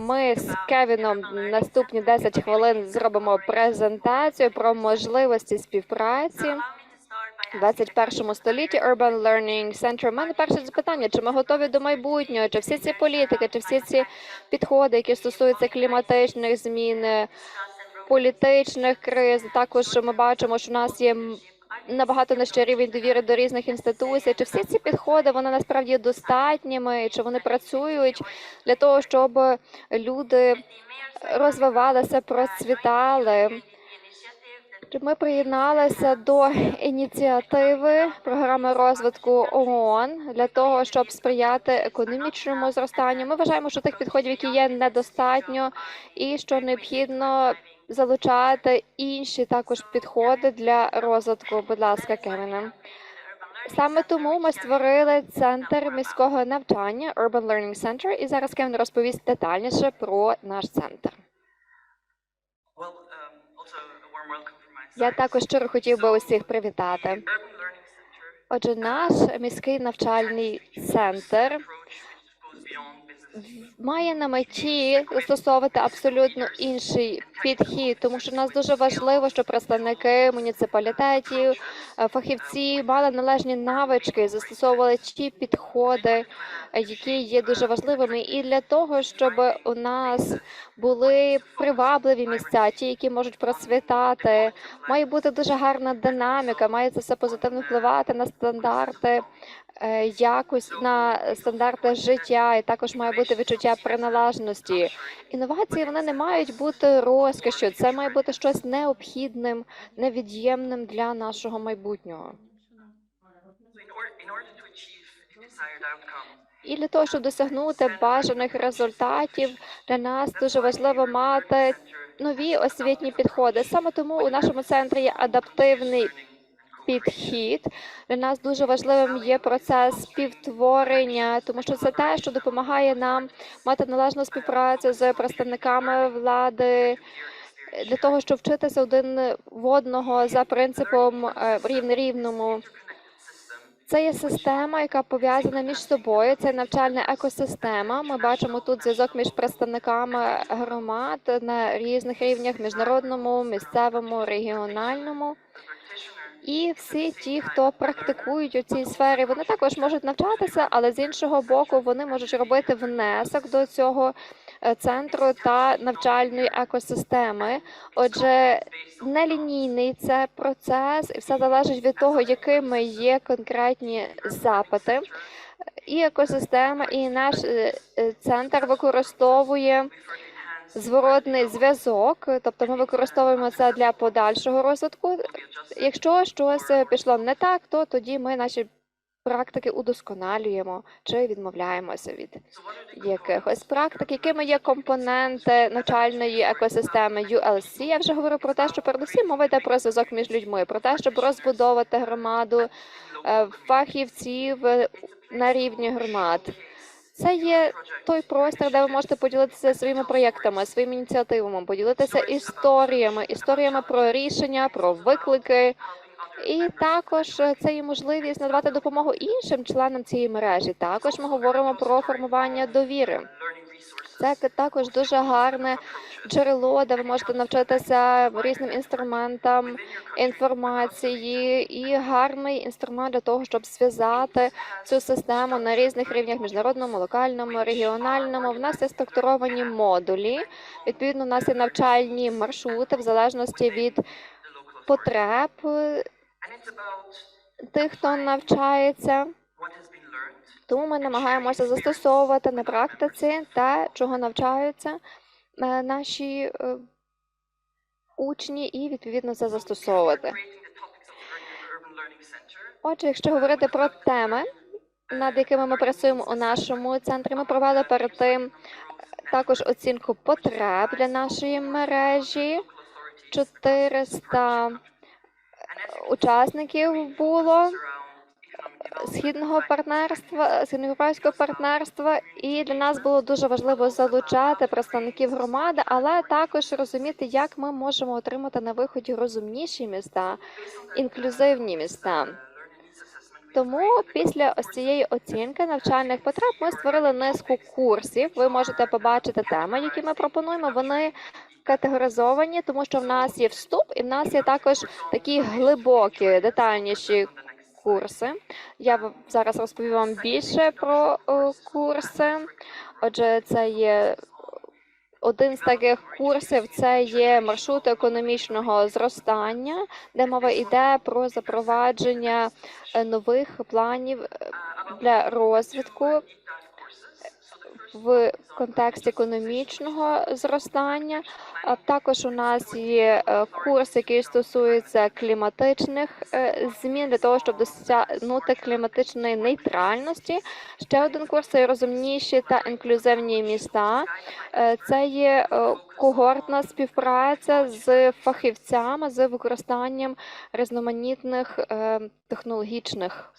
Ми з Кевіном наступні 10 хвилин зробимо презентацію про можливості співпраці. в 21 столітті Urban Learning Center. У мене перше запитання: чи ми готові до майбутнього? Чи всі ці політики, чи всі ці підходи, які стосуються кліматичних змін, політичних криз? Також ми бачимо, що у нас є набагато нижчий рівень довіри до різних інституцій. Чи всі ці підходи вони насправді достатніми? Чи вони працюють для того, щоб люди розвивалися, процвітали? Ми приєдналися до ініціативи програми розвитку ООН для того, щоб сприяти економічному зростанню. Ми вважаємо, що тих підходів, які є, недостатньо, і що необхідно залучати інші також підходи для розвитку. Будь ласка, Кевіне. Саме тому ми створили центр міського навчання Urban Learning Center, і зараз Кевін розповість детальніше про наш центр. Um, Я також щиро хотів би усіх привітати. Отже, наш міський навчальний центр має на меті застосовувати абсолютно інший підхід, тому що нас дуже важливо, щоб представники муніципалітетів, е, фахівці мали належні навички, застосовували ті підходи, які є дуже важливими, і для того, щоб у нас були привабливі місця, ті, які можуть процвітати, має бути дуже гарна динаміка, має це все позитивно впливати на стандарти е, якось на стандарти життя, і також має бути відчуття приналежності. Інновації вони не мають бути розкошю, це має бути щось необхідним, невід'ємним для нашого майбутнього. І для того, щоб досягнути бажаних результатів, для нас дуже важливо мати нові освітні підходи. Саме тому у нашому центрі є адаптивний підхід. Для нас дуже важливим є процес співтворення, тому що це те, що допомагає нам мати належну співпрацю з представниками влади. Для того щоб вчитися один в одного за принципом е, рівне рівному, це є система, яка пов'язана між собою. Це навчальна екосистема. Ми бачимо тут зв'язок між представниками громад на різних рівнях міжнародному, місцевому, регіональному. І всі ті, хто практикують у цій сфері, вони також можуть навчатися, але з іншого боку, вони можуть робити внесок до цього е, центру та навчальної екосистеми. Отже, нелінійний це процес, і все залежить від того, якими є конкретні запити. І екосистема, і наш е, е, центр використовує зворотний зв'язок, тобто ми використовуємо це для подальшого розвитку. Якщо щось е, пішло не так, то тоді ми наші практики удосконалюємо чи відмовляємося від якихось практик, якими є компоненти навчальної екосистеми ULC. Я вже говорю про те, що передусім мова йде про зв'язок між людьми, про те, щоб розбудовувати громаду е, фахівців е, на рівні громад. Це є той простір, де ви можете поділитися своїми проєктами, своїми ініціативами, поділитися історіями, історіями про рішення, про виклики. І також е, це є можливість надавати допомогу іншим членам цієї мережі. Також ми говоримо про формування довіри. Це також дуже гарне джерело, де ви можете навчитися різним інструментам інформації, і гарний інструмент для того, щоб зв'язати цю систему на різних рівнях міжнародному, локальному, регіональному. В нас є структуровані модулі. Відповідно, у нас є навчальні маршрути в залежності від потреб тих, хто навчається. Тому ми намагаємося застосовувати на практиці те, чого навчаються е, наші е, учні, і відповідно це застосовувати. Отже, якщо говорити про теми, над якими ми працюємо у нашому центрі, ми провели перед тим е, також оцінку потреб для нашої мережі. 400 учасників було. Східного партнерства, східноєвропейського партнерства, і для нас було дуже важливо залучати представників громади, але також розуміти, як ми можемо отримати на виході розумніші міста, інклюзивні міста. Тому після ось цієї оцінки навчальних потреб ми створили низку курсів. Ви можете побачити теми, які ми пропонуємо. Вони категоризовані, тому що в нас є вступ, і в нас є також такі глибокі, детальніші курси. Я зараз розповім вам більше про е, курси. Отже, це є один з таких курсів це є маршрут економічного зростання, де мова йде про запровадження е, нових планів е, для розвитку в контексті економічного зростання. А також у нас є е, курс, який стосується кліматичних е, змін для того, щоб досягнути кліматичної нейтральності. Ще один курс це розумніші та інклюзивні міста. Е, Це є когортна співпраця з фахівцями з використанням різноманітних технологічних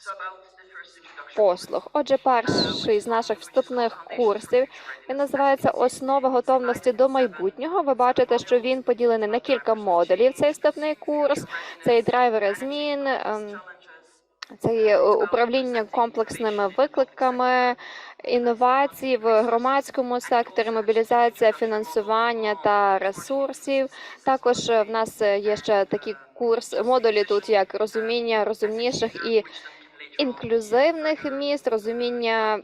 послуг. Отже, перший з наших вступних курсів він називається Основи готовності до майбутнього. Ви бачите, що він поділений на кілька модулів. Цей вступний курс, це і драйвери змін. ем, Це е, управління комплексними викликами, інновації в громадському секторі, мобілізація фінансування та ресурсів. Також е, в нас е, є ще такі курс модулі тут, як розуміння розумніших і інклюзивних міст, розуміння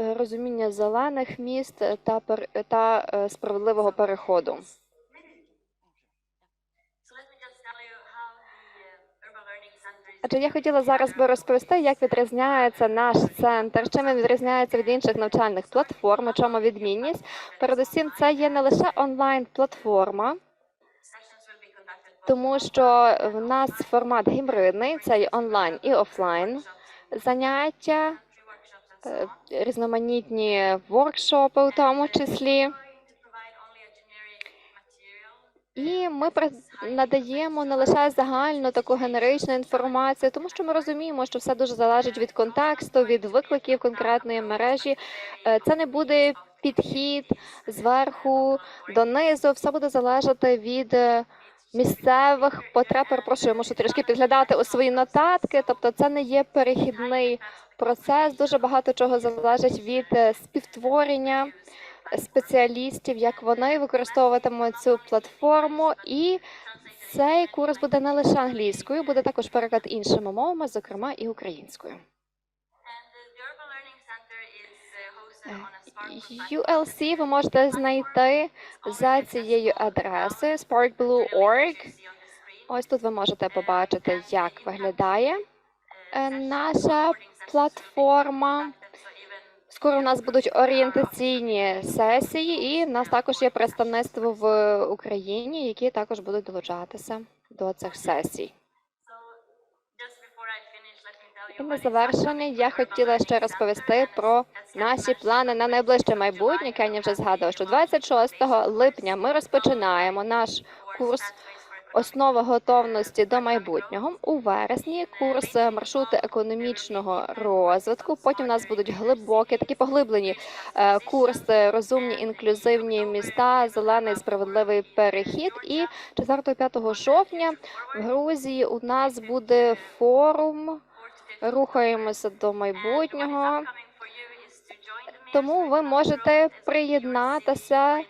е, розуміння зелених міст та та е, справедливого переходу. Адже я хотіла зараз би розповісти, як відрізняється наш центр, чим він відрізняється від інших навчальних платформ, у чому відмінність. Передусім, це є не лише онлайн платформа, тому що в нас формат гібридний, це і онлайн і офлайн заняття, е, різноманітні воркшопи, у тому числі. І ми надаємо не лише загальну таку генеричну інформацію, тому що ми розуміємо, що все дуже залежить від контексту, від викликів конкретної мережі. Е, Це не буде підхід зверху донизу, все буде залежати від е, місцевих потреб. Перепрошую, мушу трішки підглядати у свої нотатки. Тобто, це не є перехідний процес. Дуже багато чого залежить від е, співтворення спеціалістів, як вони використовуватимуть цю платформу. І цей курс буде не лише англійською, буде також переклад іншими мовами, зокрема і українською. ULC ви можете знайти за цією адресою sparkblue.org. Ось тут ви можете побачити, як виглядає е, наша платформа. Скоро в нас будуть орієнтаційні сесії, і в нас також є представництво в Україні, які також будуть долучатися до цих сесій. І на завершення я хотіла ще розповісти про наші плани на найближче майбутнє. Кеня вже згадував, що 26 липня ми розпочинаємо наш курс Основи готовності до майбутнього у вересні. Курс маршрути економічного розвитку. Потім у нас будуть глибокі, такі поглиблені е, курси розумні інклюзивні міста, зелений справедливий перехід. І 4-5 жовтня в Грузії у нас буде форум. Рухаємося до майбутнього. Тому ви можете приєднатися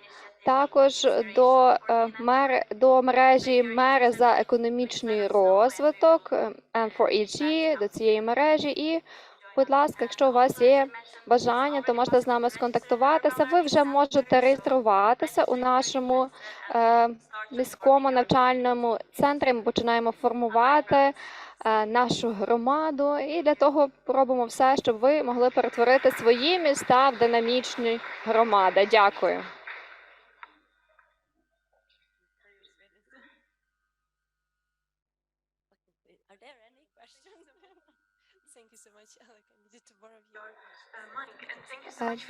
також до е, мер до мережі мери за економічний розвиток е, M4EG, до цієї мережі. І, будь ласка, якщо у вас є бажання, то можете з нами сконтактуватися. Ви вже можете реєструватися у нашому е, міському навчальному центрі. Ми починаємо формувати нашу громаду, і для того робимо все, щоб ви могли перетворити свої міста в динамічні громади. Дякую.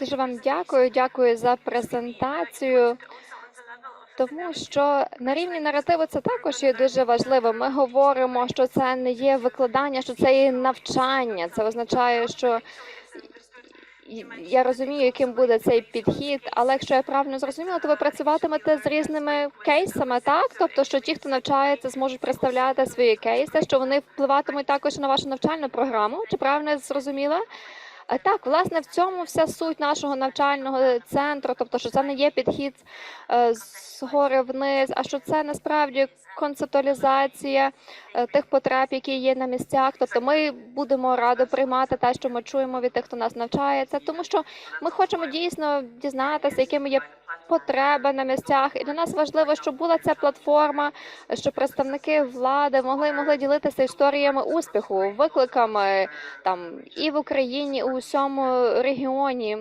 Дуже вам дякую. Дякую за презентацію. Тому що на рівні наративу це також є дуже важливо. Ми говоримо, що це не є викладання, що це є навчання. Це означає, що я розумію, яким буде цей підхід, але якщо я правильно зрозуміла, то ви працюватимете з різними кейсами, так? Тобто, що ті, хто навчається, зможуть представляти свої кейси, що вони впливатимуть також на вашу навчальну програму. Чи правильно я зрозуміла? Е, Так, власне, в цьому вся суть нашого навчального центру, тобто, що це не є підхід е, згори вниз, а що це насправді концептуалізація е, тих потреб, які є на місцях. Тобто, ми будемо радо приймати те, що ми чуємо від тих, хто нас навчається, тому що ми хочемо дійсно дізнатися, якими є потреби на місцях. І для нас важливо, щоб була ця платформа, щоб представники влади могли могли ділитися історіями успіху, викликами там і в Україні, і у всьому регіоні.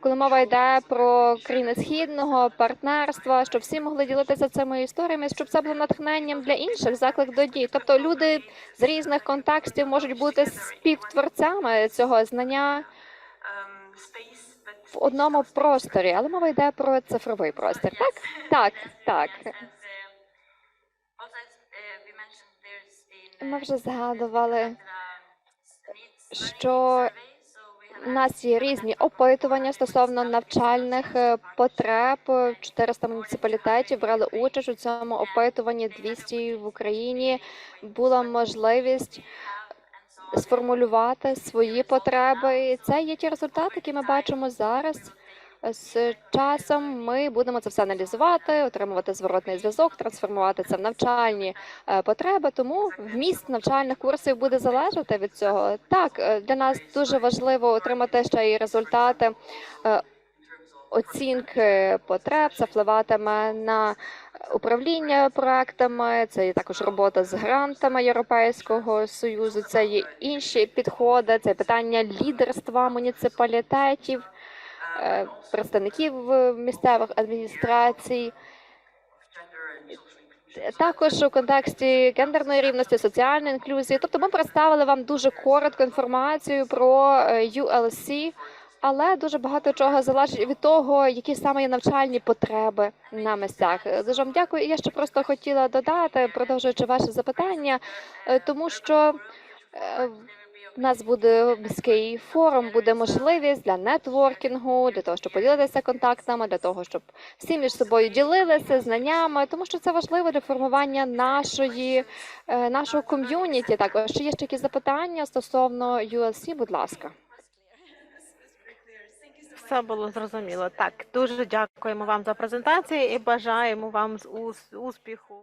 Коли мова йде про країни східного партнерства, щоб всі могли ділитися цими історіями, щоб це було натхненням для інших заклик до дій. Тобто люди з різних контекстів можуть бути співтворцями цього знання but в одному просторі, але мова йде про цифровий простір. Так, так, так. Ми вже згадували, що у нас є різні опитування стосовно навчальних е, потреб. 400 муніципалітетів брали участь у цьому опитуванні. 200 в Україні була можливість сформулювати свої потреби. І це є ті результати, які ми бачимо зараз. З часом ми будемо це все аналізувати, отримувати зворотний зв'язок, трансформувати це в навчальні е, потреби. Тому вміст навчальних курсів буде залежати від цього. Так, е, для нас дуже важливо отримати ще й результати е, оцінки потреб. Це впливатиме на управління проектами. Це є також робота з грантами Європейського союзу. Це є інші підходи. Це питання лідерства муніципалітетів, е, представників е, місцевих адміністрацій. Також у контексті гендерної рівності, соціальної інклюзії. Тобто ми представили вам дуже коротку інформацію про е, ULC, але дуже багато чого залежить від того, які саме є навчальні потреби на місцях. Е, Дуже вам дякую. Я ще просто хотіла додати, продовжуючи ваше запитання, е, тому що. е, в нас буде міський форум, буде можливість для нетворкінгу, для того, щоб поділитися контактами, для того, щоб всі між собою ділилися знаннями, тому що це важливо для формування нашої е, нашого ком'юніті. Також Чи є ще якісь запитання стосовно ULC, будь ласка. Все було зрозуміло. Так, дуже дякуємо вам за презентацію і бажаємо вам успіху.